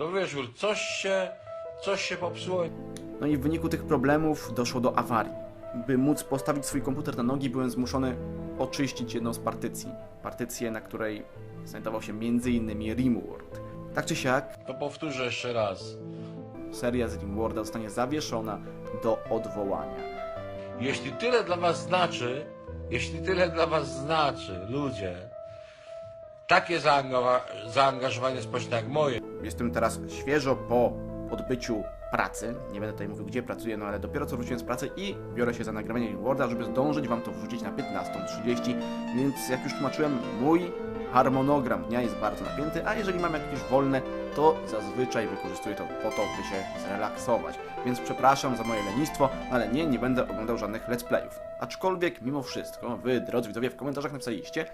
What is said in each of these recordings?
To wiesz, Ur, coś się, coś się popsuło. No i w wyniku tych problemów doszło do awarii. By móc postawić swój komputer na nogi, byłem zmuszony oczyścić jedną z partycji. Partycję, na której znajdował się m.in. Rimworld. Tak czy siak, To powtórzę jeszcze raz. seria z Rimworlda zostanie zawieszona do odwołania. Jeśli tyle dla was znaczy, jeśli tyle dla was znaczy, ludzie, takie zaangażowa- zaangażowanie społeczne jak moje, Jestem teraz świeżo po odbyciu pracy. Nie będę tutaj mówił, gdzie pracuję, no ale dopiero co wróciłem z pracy i biorę się za nagrywanie Rimworlda, żeby zdążyć Wam to wrzucić na 15.30. Więc jak już tłumaczyłem, mój harmonogram dnia jest bardzo napięty, a jeżeli mam jakieś wolne, to zazwyczaj wykorzystuję to po to, by się zrelaksować. Więc przepraszam za moje lenistwo, ale nie, nie będę oglądał żadnych let's playów. Aczkolwiek mimo wszystko, Wy, drodzy widzowie, w komentarzach napisaliście,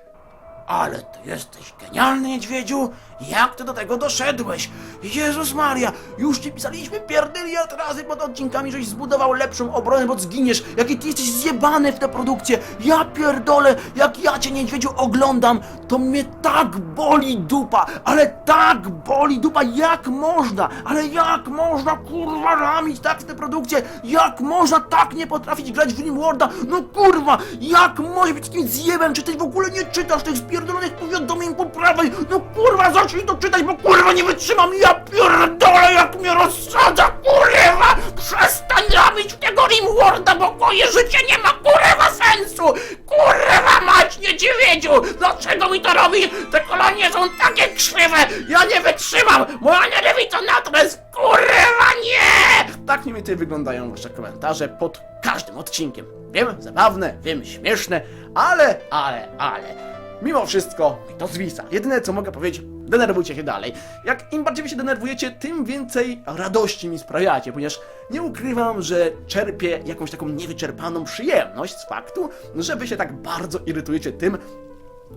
Ale ty jesteś genialny, niedźwiedziu! Jak ty do tego doszedłeś? Jezus Maria! Już ci pisaliśmy pierdyliard razy pod odcinkami, żeś zbudował lepszą obronę, bo zginiesz! Jaki ty jesteś zjebany w tę produkcję! Ja pierdolę! Jak ja cię, niedźwiedziu, oglądam, to mnie tak boli dupa! Ale tak boli dupa! Jak można? Ale jak można, kurwa, ramić tak w tę produkcję? Jak można tak nie potrafić grać w Rimworlda? No kurwa! Jak może być takim zjebem? Czy ty w ogóle nie czytasz tych spierdolonych powiadomień po prawej? No kurwa, zacznij to czytać, bo kurwa nie wytrzymam! Ja pierdolę, jak mnie rozsadza, kurwa! Przestań robić tego Rimworlda, bo moje życie nie ma kurwa sensu! Kurwa mać, niedźwiedziu! Dlaczego mi to robisz? Te kolonie są takie krzywe! Ja nie wytrzymam! Moja nerwiconatres! Kurwa nie! Tak mniej więcej wyglądają wasze komentarze pod każdym odcinkiem. Wiem, zabawne, wiem, śmieszne, ale, ale, ale. Mimo wszystko to zwisa. Jedyne co mogę powiedzieć, denerwujcie się dalej. Jak im bardziej się denerwujecie, tym więcej radości mi sprawiacie, ponieważ nie ukrywam, że czerpię jakąś taką niewyczerpaną przyjemność z faktu, że wy się tak bardzo irytujecie tym,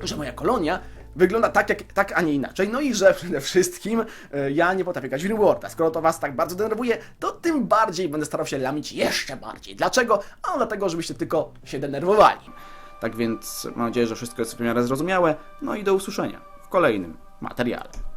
że moja kolonia wygląda tak, jak, tak, a nie inaczej. No i że przede wszystkim e, ja nie potrafię grać w Rimworlda. Skoro to was tak bardzo denerwuje, to tym bardziej będę starał się lamić jeszcze bardziej. Dlaczego? A dlatego, żebyście tylko się denerwowali. Tak więc mam nadzieję, że wszystko jest w miarę zrozumiałe. No i do usłyszenia w kolejnym materiale.